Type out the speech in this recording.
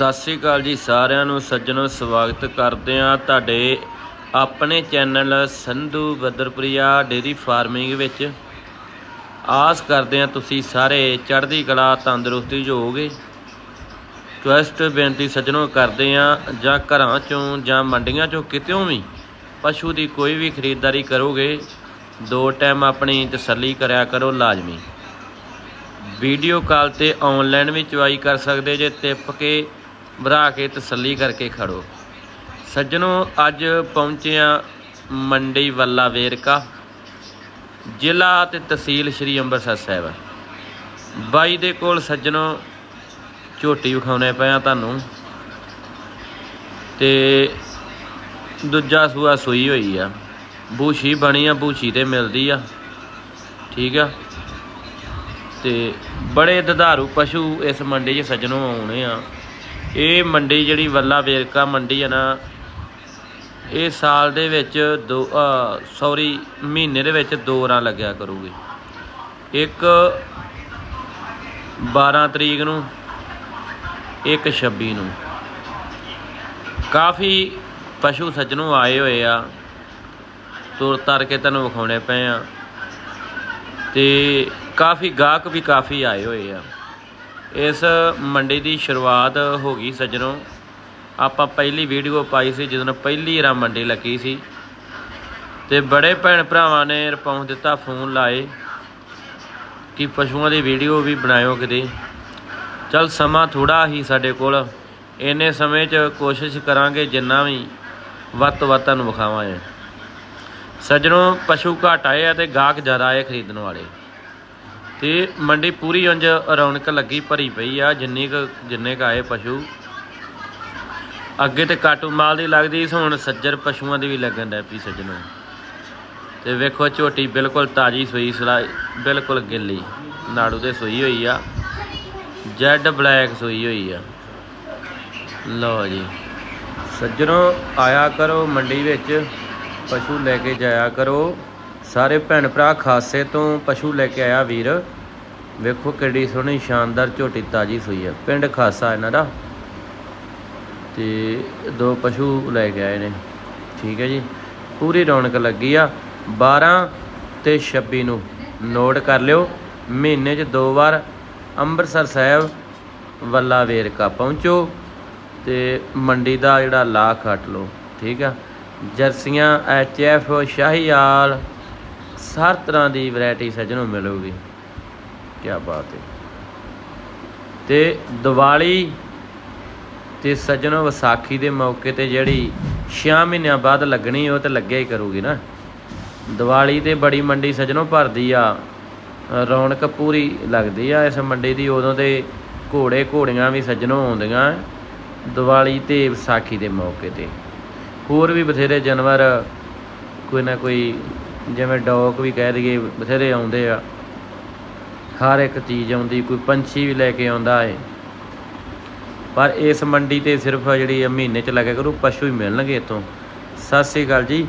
ਸਤਿ ਸ੍ਰੀ ਅਕਾਲ ਜੀ ਸਾਰਿਆਂ ਨੂੰ, ਸੱਜਣੋ, ਸਵਾਗਤ ਕਰਦੇ ਆ ਤੁਹਾਡੇ ਆਪਣੇ channel Sandhu Badarpriya dairy farming ਵਿੱਚ। ਆਸ ਕਰਦੇ ਆ ਤੁਸੀਂ ਸਾਰੇ ਚੜ੍ਹਦੀ ਕਲਾ, ਤੰਦਰੁਸਤੀ 'ਚ ਹੋਵੋਗੇ ਰਿਕੁਐਸਟ ਬੇਨਤੀ ਸੱਜਣੋ ਕਰਦੇ ਆ ਜਾਂ ਘਰਾਂ ਚੋਂ ਜਾਂ ਮੰਡੀਆਂ ਚੋਂ ਕਿਤੇੋਂ ਵੀ ਪਸ਼ੂ ਦੀ ਕੋਈ ਵੀ ਖਰੀਦਦਾਰੀ ਕਰੋਗੇ, ਦੋ ਟਾਈਮ ਆਪਣੀ ਤਸੱਲੀ ਕਰਿਆ ਕਰੋ ਲਾਜ਼ਮੀ। ਵੀਡੀਓ ਕਾਲ ਤੇ ਆਨਲਾਈਨ ਵੀ ਚੁਆਈ ਕਰ ਸਕਦੇ ਜੇ, ਟਿੱਪ ਕੇ ਵਧਾ ਕੇ ਤਸੱਲੀ ਕਰਕੇ ਖੜੋ। ਸੱਜਣੋ, ਅੱਜ ਪਹੁੰਚੇ ਆ ਮੰਡੀ ਵੱਲਾ ਵੇਰਕਾ, ਜ਼ਿਲ੍ਹਾ ਤੇ ਤਹਿਸੀਲ ਸ਼੍ਰੀ ਅੰਮ੍ਰਿਤਸਰ ਸਾਹਿਬ। ਬਾਈ ਦੇ ਕੋਲ ਸੱਜਣੋ, ਝੋਟੀ ਵਿਖਾਉਣੇ ਪਏ ਆ ਤੁਹਾਨੂੰ। ਤੇ ਦੂਜਾ ਸੂਆ ਸੂਈ ਹੋਈ ਆ। ਬੂਸ਼ੀ ਬਣੀ ਆ, ਬੂਸ਼ੀ ਤੇ ਮਿਲਦੀ ਆ। ਠੀਕ ਆ। ਤੇ ਬੜੇ ਦਧਾਰੂ ਪਸ਼ੂ ਇਸ ਮੰਡੀ 'ਚ ਸੱਜਣੋਂ ਆਉਣੇ ਆ। ਇਹ ਮੰਡੀ ਜਿਹੜੀ ਵੱਲਾ ਵੇਰਕਾ ਮੰਡੀ ਹੈ ਨਾ, ਇਹ ਸਾਲ ਦੇ ਵਿੱਚ ਦੋ ਸੌਰੀ ਮਹੀਨੇ ਦੇ ਵਿੱਚ ਦੋ ਰਾਂ ਲੱਗਿਆ ਕਰੂਗੀ। ਇੱਕ 12 ਤਰੀਕ ਨੂੰ, ਇੱਕ 26 ਨੂੰ। ਕਾਫੀ ਪਸ਼ੂ ਸੱਜਣੋਂ ਆਏ ਹੋਏ ਆ, ਤੁਰ ਤਰ ਕੇ ਤੁਹਾਨੂੰ ਵਿਖਾਉਣੇ ਪਏ ਆ। ਤੇ ਕਾਫੀ ਗਾਹਕ ਵੀ ਕਾਫੀ ਆਏ ਹੋਏ ਆ। ਇਸ ਮੰਡੀ ਦੀ ਸ਼ੁਰੂਆਤ ਹੋ ਗਈ ਸੱਜਣੋ। ਆਪਾਂ ਪਹਿਲੀ ਵੀਡੀਓ ਪਾਈ ਸੀ ਜਦੋਂ ਪਹਿਲੀ ਰਾ ਮੰਡੀ ਲੱਗੀ ਸੀ। ਤੇ ਬੜੇ ਭੈਣ ਭਰਾਵਾਂ ਨੇ ਰਿਸਪੌਂਸ ਦਿੱਤਾ, ਫੋਨ ਲਾਏ ਕਿ ਪਸ਼ੂਆਂ ਦੀ ਵੀਡੀਓ ਵੀ ਬਣਾਇਓ ਕਿਤੇ। ਚਲ ਸਮਾਂ ਥੋੜਾ ਹੀ ਸਾਡੇ ਕੋਲ। ਇੰਨੇ ਸਮੇਂ 'ਚ ਕੋਸ਼ਿਸ਼ ਕਰਾਂਗੇ ਜਿੰਨਾ ਵੀ ਵੱਧ ਤੋਂ ਵੱਧ ਤੁਹਾਨੂੰ ਵਿਖਾਵਾਂਗੇ। ਸੱਜਣੋ, ਪਸ਼ੂ ਘੱਟ ਆਏ ਆ ਤੇ ਗਾਹਕ ਜ਼ਿਆਦਾ ਆਏ ਖਰੀਦਣ ਵਾਲੇ। ਤੇ ਮੰਡੀ ਪੂਰੀ ਉਂਝ ਰੌਣਕ ਲੱਗੀ, ਭਰੀ ਪਈ ਆ, ਜਿੰਨੀ ਕੁ, ਜਿੰਨੇ ਕ ਆਏ ਪਸ਼ੂ। ਅੱਗੇ ਤੇ ਕਾਟੂ ਮਾਲ ਦੀ ਲੱਗਦੀ ਸੀ, ਹੁਣ ਸੱਜਰ ਪਸ਼ੂਆਂ ਦੀ ਵੀ ਲੱਗਣ ਡੈ ਪਈ ਸੱਜਣੋ। ਤੇ ਵੇਖੋ ਝੋਟੀ ਬਿਲਕੁਲ ਤਾਜੀ ਸੂਈ, ਸਲਾਈ ਬਿਲਕੁਲ ਗਿੱਲੀ। ਨਾੜੂ ਤੇ ਸੂਈ ਹੋਈ ਆ, ਜੈਡ ਬਲੈਕ ਸੂਈ ਹੋਈ ਆ। ਲਓ ਜੀ, ਸੱਜਣੋ ਆਇਆ ਕਰੋ ਮੰਡੀ ਵਿੱਚ, ਪਸ਼ੂ ਲੈ ਕੇ ਜਾਇਆ ਕਰੋ। ਸਾਰੇ ਭੈਣ ਭਰਾ ਖਾਸੇ ਤੋਂ ਪਸ਼ੂ ਲੈ ਕੇ ਆਇਆ ਵੀਰ। ਵੇਖੋ ਕਿੱਡੀ ਸੋਹਣੀ, ਸ਼ਾਨਦਾਰ, ਝੋਟੀ ਤਾਜੀ ਸੂਈ ਹੈ ਪਿੰਡ ਖਾਸਾ ਇਹਨਾਂ ਦਾ। ਤੇ ਦੋ ਪਸ਼ੂ ਲੈ ਕੇ ਆਏ ਨੇ। ਠੀਕ ਹੈ ਜੀ। ਪੂਰੀ ਰੌਣਕ ਲੱਗੀ ਆ। 12 ਤੇ 26 ਨੂੰ ਨੋਟ ਕਰ ਲਿਓ। ਮਹੀਨੇ 'ਚ ਦੋ ਵਾਰ ਅੰਮ੍ਰਿਤਸਰ ਸਾਹਿਬ ਵੱਲਾ ਵੇਰਕਾ ਪਹੁੰਚੋ ਤੇ ਮੰਡੀ ਦਾ ਜਿਹੜਾ ਲਾ ਖੱਟ ਲਓ। ਠੀਕ ਆ। ਜਰਸੀਆਂ, ਐਚ ਐਫ, ਸ਼ਾਹੀਆਲ ਹਰ ਤਰ੍ਹਾਂ ਦੀ ਵੈਰਾਈਟੀ ਸੱਜਣੋ ਮਿਲੂਗੀ। ਕੀ ਬਾਤ ਹੈ। ਤੇ ਦੀਵਾਲੀ ਤੇ ਸੱਜਣੋ ਵਿਸਾਖੀ ਦੇ ਮੌਕੇ ਤੇ ਜਿਹੜੀ 6 ਮਹੀਨਿਆਂ ਬਾਅਦ ਲੱਗਣੀ, ਉਹ ਤੇ ਲੱਗਿਆ ਹੀ ਕਰੂਗੀ ਨਾ। ਦੀਵਾਲੀ ਤੇ ਬੜੀ ਮੰਡੀ ਸੱਜਣੋਂ ਭਰਦੀ ਆ। ਰੌਣਕ ਪੂਰੀ ਲੱਗਦੀ ਆ ਇਸ ਮੰਡੀ ਦੀ। ਉਦੋਂ ਤੇ ਘੋੜੇ ਘੋੜੀਆਂ ਵੀ ਸੱਜਣੋਂ ਆਉਂਦੀਆਂ ਦੀਵਾਲੀ ਤੇ ਵਿਸਾਖੀ ਦੇ ਮੌਕੇ ਤੇ। ਹੋਰ ਵੀ ਬਥੇਰੇ ਜਾਨਵਰ ਕੋਈ ਨਾ ਕੋਈ ਜਿਵੇਂ ਡੌਗ ਵੀ ਕਹਿ ਦਈਏ, ਬਥੇਰੇ ਆਉਂਦੇ ਆ। ਹਰ ਇੱਕ ਚੀਜ਼ ਆਉਂਦੀ, ਕੋਈ ਪੰਛੀ ਵੀ ਲੈ ਕੇ ਆਉਂਦਾ ਏ। ਪਰ ਇਸ ਮੰਡੀ ਤੇ ਸਿਰਫ ਜਿਹੜੀ ਮਹੀਨੇ ਚ ਲੱਗਿਆ ਕਰੂ, ਪਸ਼ੂ ਹੀ ਮਿਲਣਗੇ ਇਤੋਂ ਸਤਿ ਸ੍ਰੀ ਅਕਾਲ ਜੀ